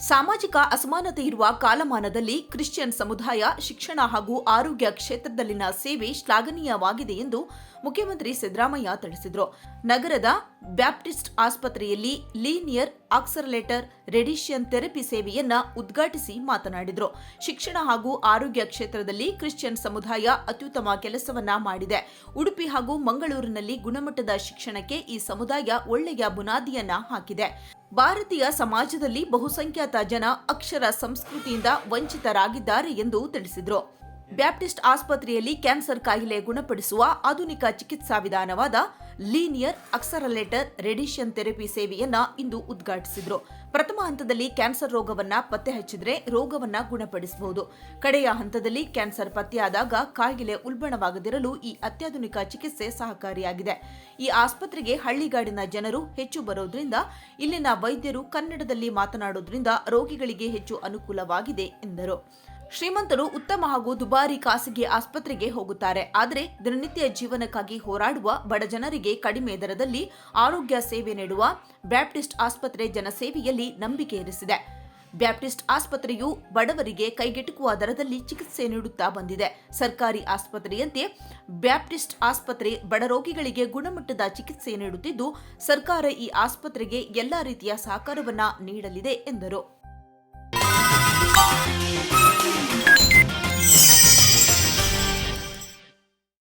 ಸಾಮಾಜಿಕ ಅಸಮಾನತೆ ಇರುವ ಕಾಲಮಾನದಲ್ಲಿ ಕ್ರಿಶ್ಚಿಯನ್ ಸಮುದಾಯ, ಶಿಕ್ಷಣ ಹಾಗೂ ಆರೋಗ್ಯ ಕ್ಷೇತ್ರದಲ್ಲಿನ ಸೇವೆ ಶ್ಲಾಘನೀಯವಾಗಿದೆ ಎಂದು ಮುಖ್ಯಮಂತ್ರಿ ಸಿದ್ದರಾಮಯ್ಯ ತಿಳಿಸಿದರು. ನಗರದ ಬ್ಯಾಪ್ಟಿಸ್ಟ್ ಆಸ್ಪತ್ರೆಯಲ್ಲಿ ಲೀನಿಯರ್ ಆಕ್ಸರ್ಲೇಟರ್ ರೆಡಿಷಿಯನ್ ಥೆರಪಿ ಸೇವೆಯನ್ನ ಉದ್ಘಾಟಿಸಿ ಮಾತನಾಡಿದರು. ಶಿಕ್ಷಣ ಹಾಗೂ ಆರೋಗ್ಯ ಕ್ಷೇತ್ರದಲ್ಲಿ ಕ್ರಿಶ್ಚಿಯನ್ ಸಮುದಾಯ ಅತ್ಯುತ್ತಮ ಕೆಲಸವನ್ನ ಮಾಡಿದೆ. ಉಡುಪಿ ಹಾಗೂ ಮಂಗಳೂರಿನಲ್ಲಿ ಗುಣಮಟ್ಟದ ಶಿಕ್ಷಣಕ್ಕೆ ಈ ಸಮುದಾಯ ಒಳ್ಳೆಯ ಬುನಾದಿಯನ್ನ ಹಾಕಿದೆ. ಭಾರತೀಯ ಸಮಾಜದಲ್ಲಿ ಬಹುಸಂಖ್ಯಾತ ಜನ ಅಕ್ಷರ ಸಂಸ್ಕೃತಿಯಿಂದ ವಂಚಿತರಾಗಿದ್ದಾರೆ ಎಂದು ತಿಳಿಸಿದರು. ಬ್ಯಾಪ್ಟಿಸ್ಟ್ ಆಸ್ಪತ್ರೆಯಲ್ಲಿ ಕ್ಯಾನ್ಸರ್ ಕಾಯಿಲೆ ಗುಣಪಡಿಸುವ ಆಧುನಿಕ ಚಿಕಿತ್ಸಾ ವಿಧಾನವಾದ ಲೀನಿಯರ್ ಅಕ್ಸರಲೇಟರ್ ರೇಡಿಯೇಷನ್ ಥೆರಪಿ ಸೇವೆಯನ್ನ ಇಂದು ಉದ್ಘಾಟಿಸಿದರು. ಪ್ರಥಮ ಹಂತದಲ್ಲಿ ಕ್ಯಾನ್ಸರ್ ರೋಗವನ್ನ ಪತ್ತೆ ಹಚ್ಚಿದ್ರೆ ರೋಗವನ್ನ ಗುಣಪಡಿಸಬಹುದು ಕಡೆಯ ಹಂತದಲ್ಲಿ ಕ್ಯಾನ್ಸರ್ ಪತ್ತೆಯಾದಾಗ ಕಾಯಿಲೆ ಉಲ್ಬಣವಾಗದಿರಲು ಈ ಅತ್ಯಾಧುನಿಕ ಚಿಕಿತ್ಸೆ ಸಹಕಾರಿಯಾಗಿದೆ. ಈ ಆಸ್ಪತ್ರೆಗೆ ಹಳ್ಳಿಗಾಡಿನ ಜನರು ಹೆಚ್ಚು ಬರೋದ್ರಿಂದ, ಇಲ್ಲಿನ ವೈದ್ಯರು ಕನ್ನಡದಲ್ಲಿ ಮಾತನಾಡೋದ್ರಿಂದ ರೋಗಿಗಳಿಗೆ ಹೆಚ್ಚು ಅನುಕೂಲವಾಗಿದೆ ಎಂದರು. ಶ್ರೀಮಂತರು ಉತ್ತಮ ಹಾಗೂ ದುಬಾರಿ ಖಾಸಗಿ ಆಸ್ಪತ್ರೆಗೆ ಹೋಗುತ್ತಾರೆ. ಆದರೆ ದಿನನಿತ್ಯ ಜೀವನಕ್ಕಾಗಿ ಹೋರಾಡುವ ಬಡ ಜನರಿಗೆ ಕಡಿಮೆ ದರದಲ್ಲಿ ಆರೋಗ್ಯ ಸೇವೆ ನೀಡುವ ಬ್ಯಾಪ್ಟಿಸ್ಟ್ ಆಸ್ಪತ್ರೆ ಜನಸೇವೆಯಲ್ಲಿ ನಂಬಿಕೆ ಇರಿಸಿದೆ. ಬ್ಯಾಪ್ಟಿಸ್ಟ್ ಆಸ್ಪತ್ರೆಯು ಬಡವರಿಗೆ ಕೈಗೆಟುಕುವ ದರದಲ್ಲಿ ಚಿಕಿತ್ಸೆ ನೀಡುತ್ತಾ ಬಂದಿದೆ. ಸರ್ಕಾರಿ ಆಸ್ಪತ್ರೆಯಂತೆ ಬ್ಯಾಪ್ಟಿಸ್ಟ್ ಆಸ್ಪತ್ರೆ ಬಡ ರೋಗಿಗಳಿಗೆ ಗುಣಮಟ್ಟದ ಚಿಕಿತ್ಸೆ ನೀಡುತ್ತಿದ್ದು, ಸರ್ಕಾರ ಈ ಆಸ್ಪತ್ರೆಗೆ ಎಲ್ಲಾ ರೀತಿಯ ಸಹಕಾರವನ್ನು ನೀಡಲಿದೆ ಎಂದರು.